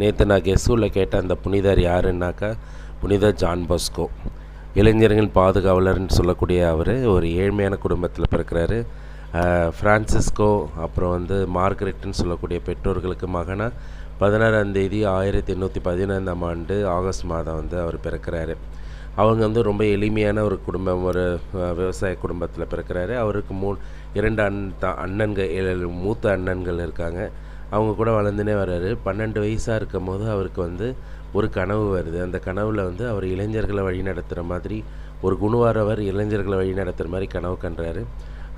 நேற்று நான் கெசூவில் கேட்ட அந்த புனிதர் யாருன்னாக்கா புனித ஜான் பாஸ்கோ. இளைஞர்கள் பாதுகாவலர்னு சொல்லக்கூடிய அவர் ஒரு ஏழ்மையான குடும்பத்தில் பிறக்கிறாரு. ஃப்ரான்சிஸ்கோ அப்புறம் வந்து மார்கரெட்னு சொல்லக்கூடிய பெற்றோர்களுக்கு மகனாக பதினாறாம் தேதி ஆயிரத்தி எண்ணூற்றி பதினைந்தாம் ஆண்டு ஆகஸ்ட் மாதம் வந்து அவர் பிறக்கிறாரு. அவங்க வந்து ரொம்ப எளிமையான ஒரு குடும்பம் ஒரு விவசாய குடும்பத்தில் பிறக்கிறாரு. அவருக்கு மூ இரண்டு அண் த அண்ணன்கள் மூத்த அண்ணன்கள் இருக்காங்க. அவங்க கூட வளர்ந்துனே வர்றாரு. பன்னெண்டு வயசாக இருக்கும் போது அவருக்கு வந்து ஒரு கனவு வருது. அந்த கனவில் வந்து அவர் இளைஞர்களை வழி நடத்துகிற மாதிரி ஒரு குணவாரவர் இளைஞர்களை வழி நடத்துகிற மாதிரி கனவு கண்டுறாரு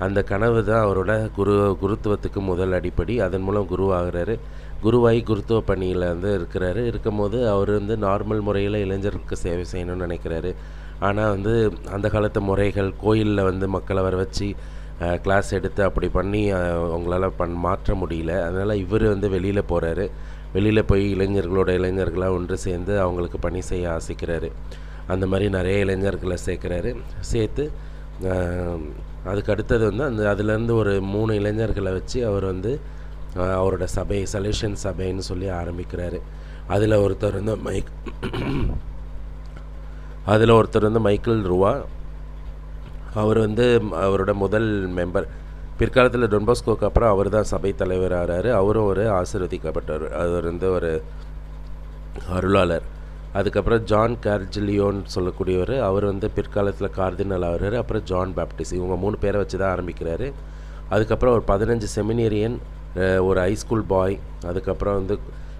அந்த கனவு தான் அவரோட குரு குருத்துவத்துக்கு முதல் அடிப்படை. அதன் மூலம் குருவாகிறாரு குருவாய் குருத்துவ பணியில் வந்து இருக்கிறாரு. இருக்கும்போது அவர் வந்து நார்மல் முறையில் இளைஞருக்கு சேவை செய்யணும்னு நினைக்கிறாரு. ஆனால் வந்து அந்த காலத்து முறைகள் கோயிலில் வந்து மக்களை வர வச்சு கிளாஸ் எடுத்து அப்படி பண்ணி அவங்களால பண் மாற்ற முடியல. அதனால் இவர் வந்து வெளியில் போகிறாரு வெளியில் போய் இளைஞர்களோட இளைஞர்களாக ஒன்று சேர்ந்து அவங்களுக்கு பணி செய்ய ஆசைக்கிறாரு. அந்த மாதிரி நிறைய இளைஞர்களை சேர்க்குறாரு. சேர்த்து அதுக்கு அடுத்தது வந்து அந்த அதுலேருந்து ஒரு மூணு இளைஞர்களை வச்சு அவர் வந்து அவரோட சபை சல்யூஷன் சபைன்னு சொல்லி ஆரம்பிக்கிறாரு. அதில் ஒருத்தர் வந்து மைக் அதில் ஒருத்தர் வந்து மைக்கேல் ருவா. அவர் வந்து அவரோட முதல் மெம்பர் பிற்காலத்தில் டொன்பாஸ்கோக்கு அப்புறம் அவர் தான் சபை தலைவர் அவரும் ஒரு ஆசீர்வதிக்கப்பட்டவர். அவர் வந்து ஒரு அருளாளர். அதுக்கப்புறம் ஜான் கார்ஜிலியோன்னு சொல்லக்கூடியவர். அவர் வந்து பிற்காலத்தில் கார்தினல் ஆகிறார். அப்புறம் ஜான் பேப்டிஸ். இவங்க மூணு பேரை வச்சு தான் ஆரம்பிக்கிறாரு. அதுக்கப்புறம் ஒரு பதினஞ்சு செமினேரியன் ஒரு ஹைஸ்கூல் பாய் அதுக்கப்புறம் வந்து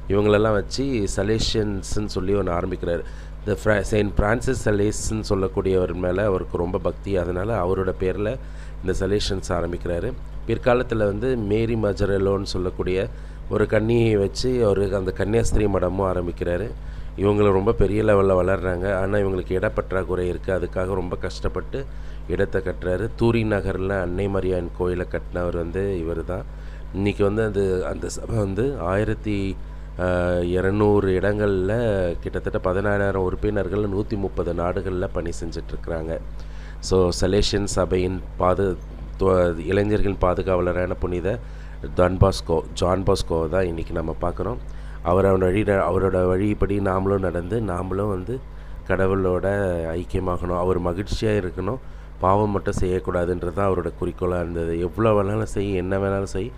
இவங்களெல்லாம் வச்சு சலேஷியன்ஸ்ன்னு சொல்லி ஒன்று ஆரம்பிக்கிறார். இந்த ஃப்ரா செயின்ட் ஃப்ரான்சிஸ் சலேஸ்ன்னு சொல்லக்கூடியவர் மேலே அவருக்கு ரொம்ப பக்தி. அதனால் அவரோட பேரில் இந்த சலேஷன்ஸ் ஆரம்பிக்கிறாரு. பிற்காலத்தில் வந்து மேரி மஜரலோன்னு சொல்லக்கூடிய ஒரு கன்னியை வச்சு அவர் அந்த கன்னியாஸ்திரி மடமும் ஆரம்பிக்கிறாரு. இவங்க ரொம்ப பெரிய லெவலில் வளர்கிறாங்க ஆனால் இவங்களுக்கு இடப்பற்றாக்குறை இருக்குது அதுக்காக ரொம்ப கஷ்டப்பட்டு இடத்தை கட்டுறாரு. தூரி நகரில் அன்னை மரியான் கோயிலை கட்டினவர் வந்து இவர் தான் இன்றைக்கி வந்து அது அந்த சபை வந்து ஆயிரத்தி இரநூறு இடங்களில் கிட்டத்தட்ட பதினாயிரம் உறுப்பினர்கள் நூற்றி முப்பது நாடுகளில் பணி செஞ்சிட்ருக்குறாங்க. ஸோ சலேஷியன் சபையின் பாது இளைஞர்களின் பாதுகாவலரான புனித டான்பாஸ்கோ ஜான் பாஸ்கோ தான் இன்றைக்கி நம்ம பார்க்குறோம். அவர் அவன் வழி அவரோட வழிப்படி நாமளும் நடந்து நாமளும் வந்து கடவுளோட ஐக்கியமாகணும். அவர் மகிழ்ச்சியாக இருக்கணும். பாவம் மட்டும் செய்யக்கூடாதுன்றது தான் அவரோட குறிக்கோளாக இருந்தது. எவ்வளோ வேணாலும் செய் என்ன வேணாலும் செய்.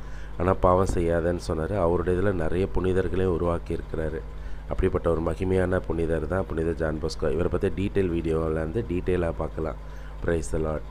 ஆனால் பாவம் செய்யாதன்னு சொன்னார். அவருடைய இதில் நிறைய புனிதர்களையும் உருவாக்கியிருக்கிறாரு. அப்படிப்பட்ட ஒரு மகிமையான புனிதர் தான் புனித ஜான் போஸ்கோ. இவரை பற்றி டீட்டெயில் வீடியோவில் வந்து டீட்டெயிலாக பார்க்கலாம். Price lot